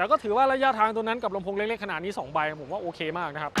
แต่ก็ถือว่าระยะทางตัวนั้นกับลำโพงเล็กๆขนาดนี้2ใบผมว่าโอเคมากนะครับ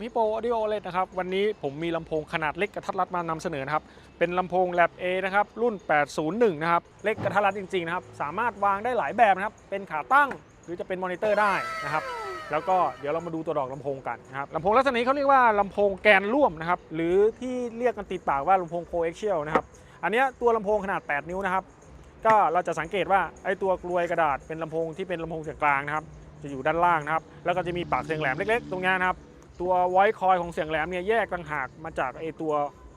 มิโป Audio OLED นะครับวันนี้ผมมีลำโพงขนาดเล็กกระทัดรัดมานำเสนอนะครับ เป็นลำโพง Lab A นะครับรุ่น 801 นะครับ เล็กกระทัดรัดจริงๆนะครับ สามารถวางได้หลายแบบนะครับ เป็นขาตั้งหรือจะเป็นมอนิเตอร์ได้นะครับ แล้วก็เดี๋ยวเรามาดูตัวดอกลำโพงกันนะครับลำโพงลักษณะนี้เขาเรียกว่าลำโพงแกนร่วมนะครับหรือที่เรียกกันติดปากว่าลำโพง coaxial นะครับอันนี้ตัวลำโพงขนาด 8 นิ้วนะครับก็เราจะสังเกตว่าไอ้ตัวกลวยกระดาษเป็นลำโพงที่เป็นลำโพงเสียงกลางนะครับจะอยู่ด้านล่างนะครับแล้วก็จะมีปากเสียงแหลมเล็ก ๆ ตรงเนี้ยนะครับตัวไวคอยของเสียงแหลมเนี่ยแยกต่างหากมาจากไอ้ตัว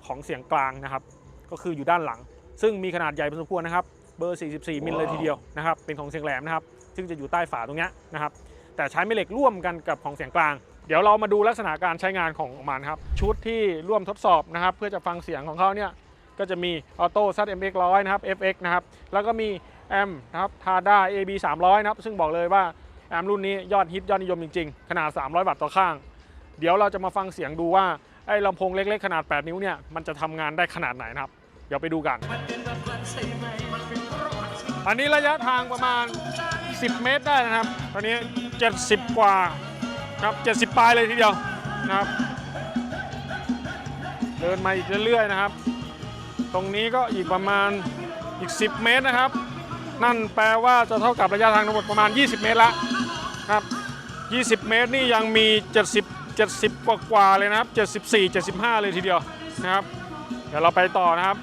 ของเสียงกลางนะครับก็คืออยู่ด้านหลัง ซึ่งมีขนาดใหญ่พอสมควรนะครับเบอร์ 44 มิลเลยทีเดียวนะครับเป็นของเสียงแหลมนะครับซึ่งจะอยู่ใต้ฝาตรงนี้นะครับ แต่ใช้แม่เหล็กร่วมกันกับของเสียงกลาง เดี๋ยวเรามาดูลักษณะการใช้งานของมันครับ ชุดที่ร่วมทดสอบนะครับ เพื่อจะฟังเสียงของเขาเนี่ยก็จะมี Auto ZMX 100นะครับ FX นะครับ แล้วก็มีแอมนะครับ Tada AB 300 นะครับ ซึ่งบอกเลยว่าแอมรุ่นนี้ยอดฮิตยอดนิยมจริงๆ ขนาด 300 วัตต์ต่อข้าง เดี๋ยวเราจะมาฟังเสียงดูว่า ไอ้ลำโพงเล็กๆ ขนาด 8 นิ้วเนี่ย มันจะทำงานได้ขนาดไหนนะครับ เดี๋ยวไปดูกัน อันนี้ระยะทางประมาณ 10เมตรได้นะครับ ตอนนี้ 70 กว่าครับ70 ปลายเลยทีเดียวนะครับ เดินมาอีกเรื่อยๆนะครับ ตรงนี้ก็อีกประมาณอีก 10 เมตรนะครับ นั่นแปลว่าจะเท่ากับระยะทางทั้งหมดประมาณ 20 เมตรละครับ 20 เมตรนี่ยังมี 70 70 กว่ากว่าเลยนะครับ 74 75 เลยทีเดียวนะครับ เดี๋ยวเราไปต่อนะครับ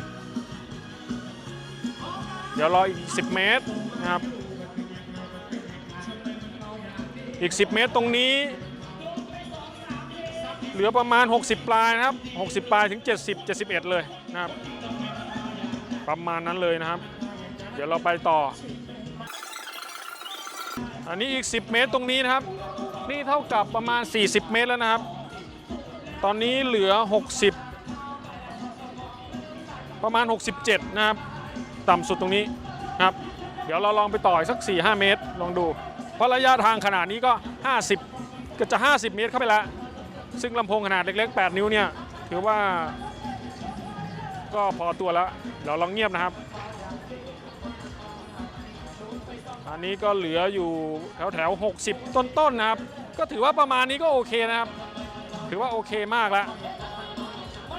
เดี๋ยวรออีก 10 เมตรนะครับ อีก 10 เมตรตรงนี้ เหลือประมาณ 60 ปลายนะครับ 60 ปลายถึง 70 71 เลยนะครับ ประมาณนั้นเลยนะครับ เดี๋ยวเราไปต่อ อันนี้อีก 10 เมตรตรงนี้นะครับ นี่เท่ากับประมาณ 40 เมตรแล้วนะครับ ตอนนี้เหลือ 60 ประมาณ 67 นะครับ ต่ำสุดตรงนี้นะครับ เดี๋ยวเราลองไปต่ออีกสัก 4-5 เมตร ลองดู เพราะระยะทางขนาดนี้ก็ 50ก็จะ 50 เมตรเข้าไปแล้วซึ่งลำโพงขนาดเล็กๆ 8 นิ้วเนี่ยถือว่าก็พอตัวแล้วเดี๋ยวลองเงียบนะครับ อันนี้ก็เหลืออยู่แถวแถวๆ60 ต้นๆนะครับ ก็ถือว่าประมาณนี้ก็โอเคนะครับ ถือว่าโอเคมากแล้ว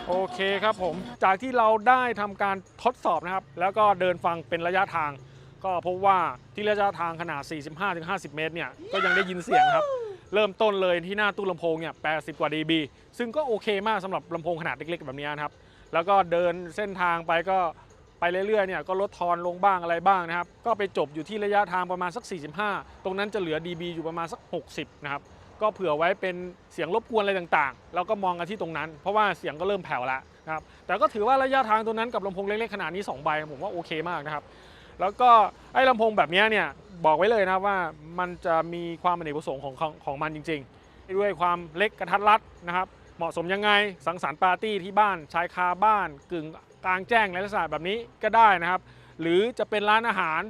โอเคครับผม จากที่เราได้ทำการทดสอบนะครับ แล้วก็เดินฟังเป็นระยะทาง ก็พบว่าที่ระยะทางขนาด 45-50 เมตรเนี่ยก็ยังได้ยินเสียงครับ เริ่มต้นเลยที่หน้าตู้ลำโพงเนี่ย 80 กว่า dB ซึ่งก็โอเคมากสำหรับลำโพงขนาดเล็กๆ แบบนี้นะครับ แล้วก็เดินเส้นทางไปก็ไปเรื่อยๆเนี่ยก็ลดทอนลงบ้างอะไรบ้างนะครับ ก็ไปจบอยู่ที่ระยะทางประมาณสัก 45 ตรงนั้นจะเหลือ dB อยู่ประมาณสัก 60 นะครับก็เผื่อไว้เป็นเสียงรบกวนอะไรต่างๆ แล้วก็มองกันที่ตรงนั้น เพราะว่าเสียงก็เริ่มแผ่วแล้วนะครับ แต่ก็ถือว่าระยะทางตัวนั้นกับลำโพงเล็กๆขนาดนี้ 2 ใบ ผมว่าโอเคมากนะครับ แล้วก็ไอ้ลำโพงแบบนี้เนี่ยบอกไว้เลยนะครับว่ามันจะมีความอเนกประสงค์ของของของมันจริง ๆ ด้วยความเล็กกระทัดรัดนะครับ เหมาะสมยังไงสังสรรค์ปาร์ตี้ที่บ้านชายคาบ้านกึ่งกลางแจ้งในลักษณะแบบนี้ก็ได้นะครับ หรือจะเป็นร้านอาหาร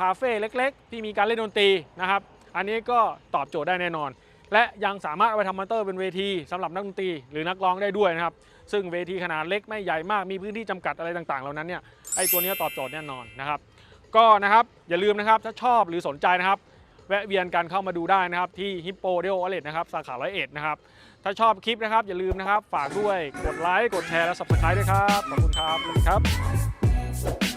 คาเฟ่เล็ก ๆ ที่มีการเล่นดนตรีนะครับ อันนี้ก็ตอบโจทย์ได้แน่นอน และยังสามารถเอาไปทำมอนเตอร์เป็นเวทีสำหรับนักดนตรีหรือนักร้องได้ด้วยนะครับ ซึ่งเวทีขนาดเล็กไม่ใหญ่มากมีพื้นที่จำกัดอะไรต่างๆเหล่านั้นเนี่ยไอตัวเนี้ยตอบโจทย์แน่นอนนะครับ ก็นะครับอย่าลืมนะครับถ้าชอบหรือสนใจนะครับ แวะเวียนกันเข้ามาดูได้นะครับ ที่ฮิปโปเดโออเลตนะครับ สาขาร้อยเอ็ดนะครับ ถ้าชอบคลิปนะครับ อย่าลืมนะครับ ฝากด้วยกดไลค์กดแชร์และ subscribe ด้วยครับ ขอบคุณครับสวัสดีครับ